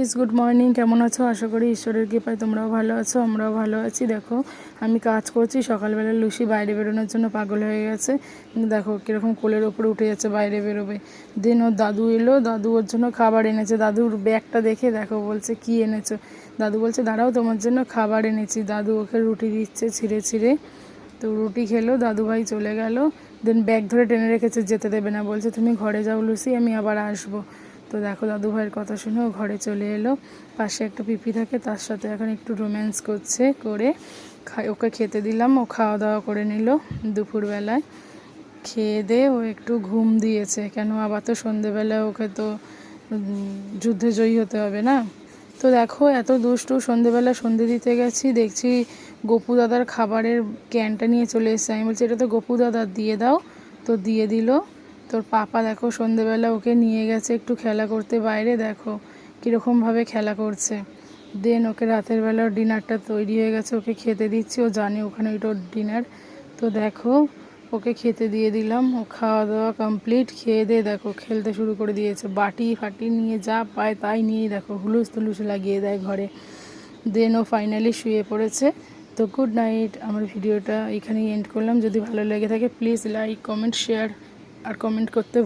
Guys good morning কেমন আছো? আশা করি ঈশ্বরের কৃপায় তোমরাও ভালো আছো, আমরাও ভালো আছি। দেখো, আমি কাজ করছি, সকালবেলা লুসি বাইরে বেরোনোর জন্য পাগল হয়ে গেছে। দেখো, কীরকম কোলের ওপরে উঠে যাচ্ছে, বাইরে বেরোবে। দেন ওর দাদু এলো, দাদু ওর জন্য খাবার এনেছে। দাদুর ব্যাগটা দেখে দেখো, বলছে, কি এনেছো? দাদু বলছে, দাঁড়াও, তোমার জন্য খাবার এনেছি। দাদু ওকে রুটি দিচ্ছে ছিঁড়ে ছিঁড়ে। তো রুটি খেলো, দাদু ভাই চলে গেল। দেন ব্যাগ ধরে টেনে রেখেছে, যেতে দেবে না। বলছে, তুমি ঘরে যাও লুসি, আমি আবার আসব। তো দেখো দাদু ভাইয়ের কথা শুনে ও ঘরে চলে এলো। পাশে একটা পিপি থাকে, তার সাথে এখন একটু রোম্যান্স করছে করে। ওকে খেতে দিলাম, ও খাওয়া দাওয়া করে নিল দুপুরবেলায়। খেয়ে দিয়ে ও একটু ঘুম দিয়েছে, কেন আবার তো সন্ধেবেলায় ওকে তো যুদ্ধে জয়ী হতে হবে না? তো দেখো এত দুষ্টু, সন্ধেবেলা সন্ধে দিতে গেছি, দেখছি গপু দাদার খাবারের ক্যানটা নিয়ে চলে এসেছে। আমি বলছি, এটা তো গপু দাদার দিয়ে দাও। তো দিয়ে দিল। তোর পাপা দেখো সন্ধেবেলা ওকে নিয়ে গেছে একটু খেলা করতে বাইরে, দেখো কীরকমভাবে খেলা করছে। দেন ওকে রাতের বেলা ডিনারটা তৈরি হয়ে গেছে, ওকে খেতে দিচ্ছি, ও জানে ওখানে ওইটা ডিনার। তো দেখো ওকে খেতে দিয়ে দিলাম, ও খাওয়া দাওয়া কমপ্লিট খেয়ে দিয়ে দেখো খেলতে শুরু করে দিয়েছে। বাটি ফাটি নিয়ে যা পায় তাই নিয়েই দেখো হুলুস তুলুস লাগিয়ে দেয় ঘরে। দেন ও ফাইনালি শুয়ে পড়েছে। তো গুড নাইট আমার ভিডিওটা এখানেই এন্ড করলাম। যদি ভালো লেগে থাকে প্লিজ লাইক কমেন্ট শেয়ার আর কমেন্ট করতে